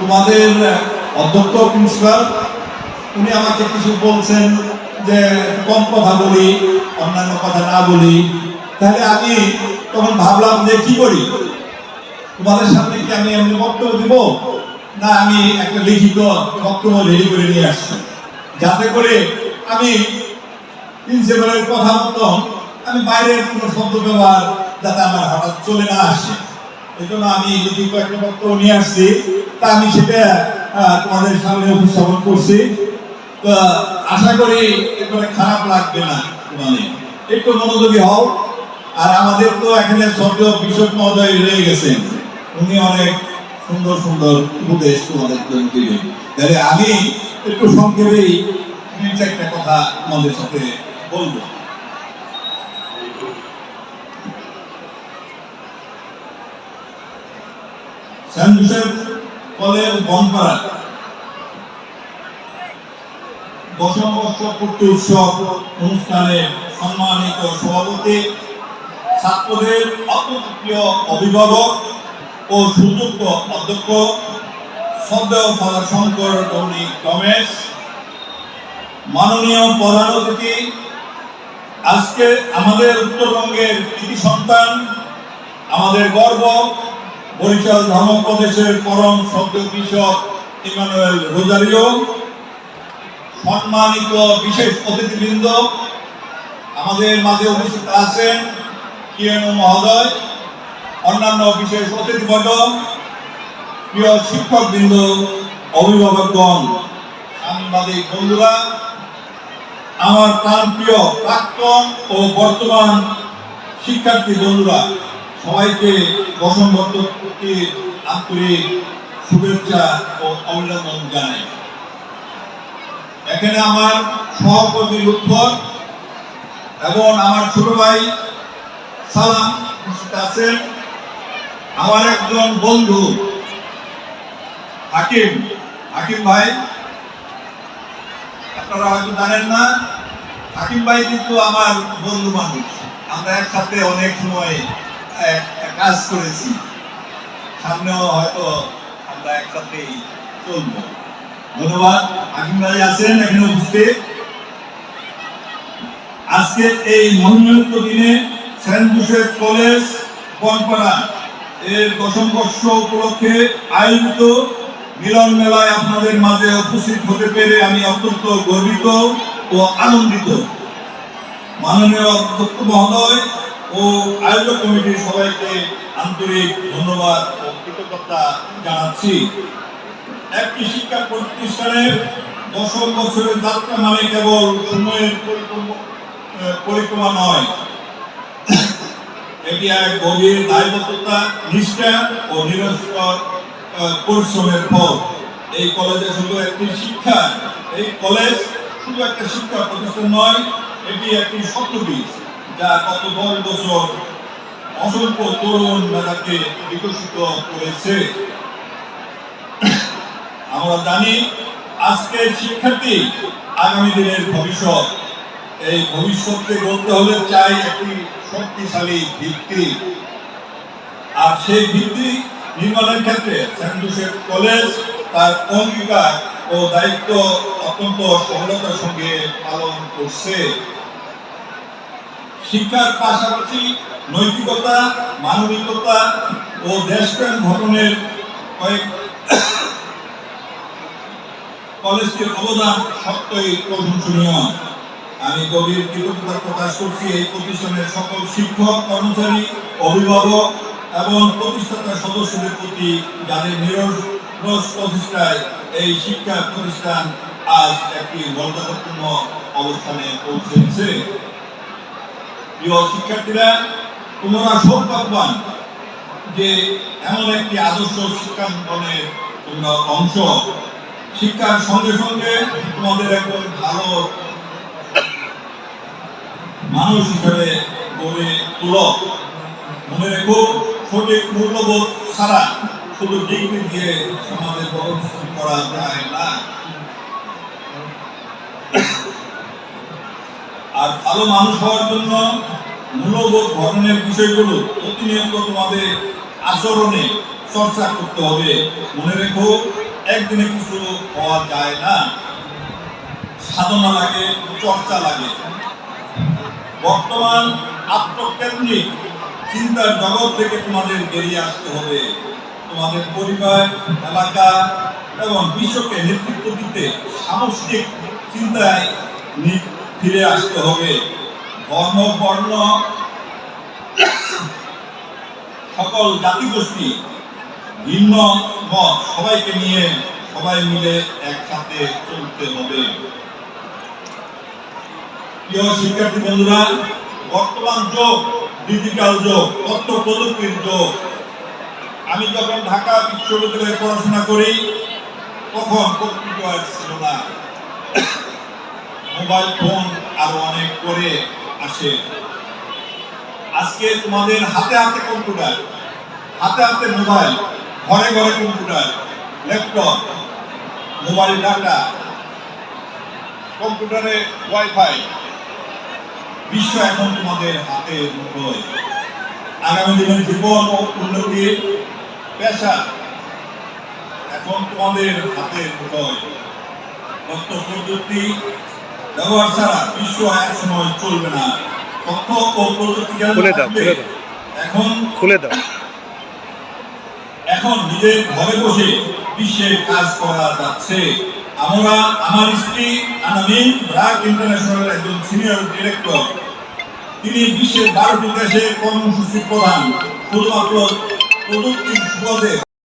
তোমাদের অধ্যক্ষ প্রিন্সিপাল, উনি আমাকে কিছু বলছেন যে কম কথা বলি, অন্যান্য কথা না বলি। তাহলে আমি তখন ভাবলাম যে কি করি? তোমাদের সামনে কি আমি এমনি বক্তব্য দিব? না, আমি একটা লিখিত বক্তব্য রেডি করে নিয়ে আসছি। যাতে করে আমি প্রিন্সিপালের কথা মতো আমি বাইরের কোনো শব্দ ব্যবহার যাতে আমার হঠাৎ চলে না আসে। এই জন্য আমি লিখিত একটা বক্তব্য নিয়ে আসছি, তা আমি সেটা তোমাদের সামনে উপস্থাপন করছি। তো আশা করি এরপরে খারাপ লাগবে না তোমাদের। একটু মনোযোগী হও। আর আমাদের তো এখানে সদ্য বিশপ মহোদয় রয়ে গেছেন। উনি অনেক সুন্দর সুন্দর উপদেশ তোমাদের জন্য দিলেন। তাহলে আমি একটু সংক্ষেপেই চারটা কথা আমাদের সাথে বলব। Joseph college Bonpara. দশম বর্ষ উৎসব অনুষ্ঠানে সম্মানিত সভাপতি, ছাত্রদের অভিভাবক ও সুযোগ্য অধ্যক্ষ দৌড়িক রমেশ। মাননীয় প্রধান অতিথি, আজকে আমাদের উত্তরবঙ্গের কৃতি সন্তান, আমাদের গর্ব বরিশাল ধামক ধর্মপ্রদেশের পরম শব্দ কৃষক ইমানুয়েল রোজারিও, সম্মানিত বিশেষ অতিথিবৃন্দ, আমাদের মাঝে উপস্থিত আছেন কিয়নু মহোদয়, অন্যান্য বিশেষ অতিথিবর্গ প্রিয় শিক্ষকবৃন্দ, অভিভাবকগণ, সাংবাদিক বন্ধুরা, আমার প্রাণ প্রিয় প্রাক্তন ও বর্তমান শিক্ষার্থী বন্ধুরা। সবাইকে বসন্তী আন্তরিক শুভেচ্ছা ও অভিনন্দন জানাই। এখানে আমার সহকর্মী লুৎফর এবং আমার ছোট ভাই সালাম আছেন। আমার একজন বন্ধু হাকিম হাকিম ভাই। আপনারা হয়তো জানেন না, হাকিম ভাই কিন্তু আমার বন্ধু মানুষ। আমরা একসাথে অনেক সময় কাজ করেছি। সামনেও হয়তো আমরা একসাথেই চলবো। ধন্যবাদ। হাকিম ভাই আছেন এখানে উপস্থিত। এই দিনে সেন্ট জোসেফ কলেজ বনপাড়া এর দশম বর্ষ উপলক্ষে আয়োজিত মিলন মেলায় আপনাদের মাঝে উপস্থিত হতে পেরে আমি অত্যন্ত গর্বিত ও আনন্দিত। মাননীয় অধ্যক্ষ মহোদয় ও আয়োজক কমিটির সবাইকে আন্তরিক ধন্যবাদ ও কৃতজ্ঞতা জানাচ্ছি। একটি শিক্ষা প্রতিষ্ঠানের দশম বছরের যাত্রা মানে কেবল সময়ের পরিক্রমা নয়। এটি এক গভীর দায়বদ্ধতা নিষ্ঠা ও নিরন্তর আহ, পরিশ্রমের ফল। এই কলেজে শুধু একটি শিক্ষা এই কলেজ শুধু একটা শিক্ষা প্রতিষ্ঠান নয় এটি একটি শক্তবীজ যা গত দশ বছর অসংখ্য তরুণ মেধাকে বিকশিত করেছে। আমরা জানি আজকের শিক্ষার্থী আগামী দিনের ভবিষ্যৎ। এই ভবিষ্যৎকে গড়তে হলে চাই একটি শক্তিশালী ভিত্তি। আর সেই ভিত্তি নির্মাণের ক্ষেত্রে সেন্ট জোসেফ কলেজ তার অঙ্গীকার ও দায়িত্ব অত্যন্ত সফলতার সঙ্গে পালন করছে। শিক্ষার পাশাপাশি নৈতিকতা, মানবিকতা ও দেশপ্রেম গঠনের কয়েক কলেজটির অবদান সত্যই প্রশংসনীয় আমি গভীর কৃতজ্ঞতা প্রকাশ করছি এই প্রতিষ্ঠানের সকল শিক্ষক, কর্মচারী, অভিভাবক এবং প্রতিষ্ঠাতা সদস্যদের প্রতি যাদের নিরস প্রচেষ্টায় এই শিক্ষা প্রতিষ্ঠান আজ একটি মর্যাদাপূর্ণ অবস্থানে পৌঁছেছে। প্রিয় শিক্ষার্থীরা, তোমরা সৌভাগ্যবান যে এমন একটি আদর্শ শিক্ষাঙ্গনের তোমরা অংশ। শিক্ষার সঙ্গে সঙ্গে তোমাদের একজন ভালো মানুষ হিসেবে গড়ে তুল। মনে রেখো, সঠিক মূল্যবোধ ছাড়া শুধু ডিগ্রি দিয়ে সমাজে বরণ করা যায় না। আর ভালো মানুষ হওয়ার জন্য মূল্যবোধ গঠনের বিষয়গুলো প্রতিনিয়ত তোমাদের আচরণে চর্চা করতে হবে। মনে রেখো, একদিনে কিছু হওয়া যায় না। সাধনা লাগে, চর্চা লাগে। বর্তমান আত্মকেন্দ্রিক চিন্তার জগৎ থেকে তোমাদের বেরিয়ে আসতে হবে। তোমাদের পরিবার, এলাকা এবং বিশ্বকে নেতৃত্ব দিতে সামষ্টিক চিন্তায় ফিরে আসতে হবে। ধর্ম বর্ণ সকল জাতিগোষ্ঠী, ভিন্ন মত সবাইকে নিয়ে সবাই মিলে একসাথে চলতে হবে। প্রিয় শিক্ষার্থী বন্ধুরা, বর্তমান যুগ ডিজিটাল যুগ, তথ্য প্রযুক্তির যুগ। আমি যখন ঢাকা বিশ্ববিদ্যালয়ে পড়াশোনা করি, তখন কম্পিউটার ছিল না। মোবাইল ফোন আরও অনেক পরে আসে। আজকে তোমাদের হাতে হাতে কম্পিউটার, হাতে হাতে মোবাইল, ঘরে ঘরে কম্পিউটার, ল্যাপটপ, মোবাইল ডাটা, কম্পিউটারে ওয়াইফাই, বিশ্ব এখন তোমাদের হাতে মুঠোয় আগামী দিনের জীবন ও উন্নতির পেশা এখন তোমাদের হাতে মুঠোয় তথ্য প্রযুক্তি ব্যবহার ছাড়া বিশ্ব এক সময় চলবে না। তথ্য ও প্রযুক্তি। এখন খুলে দাও। এখন নিজের ঘরে বসে বিশ্বের কাজ করা যাচ্ছে। আমরা আমার স্ত্রী আনামিন ব্রাক ইন্টারন্যাশনালের একজন সিনিয়র ডিরেক্টর। তিনি বিশ্বের বারোটি দেশে কর্মসূচি প্রধান। শুধুমাত্র প্রযুক্তির সুবাদে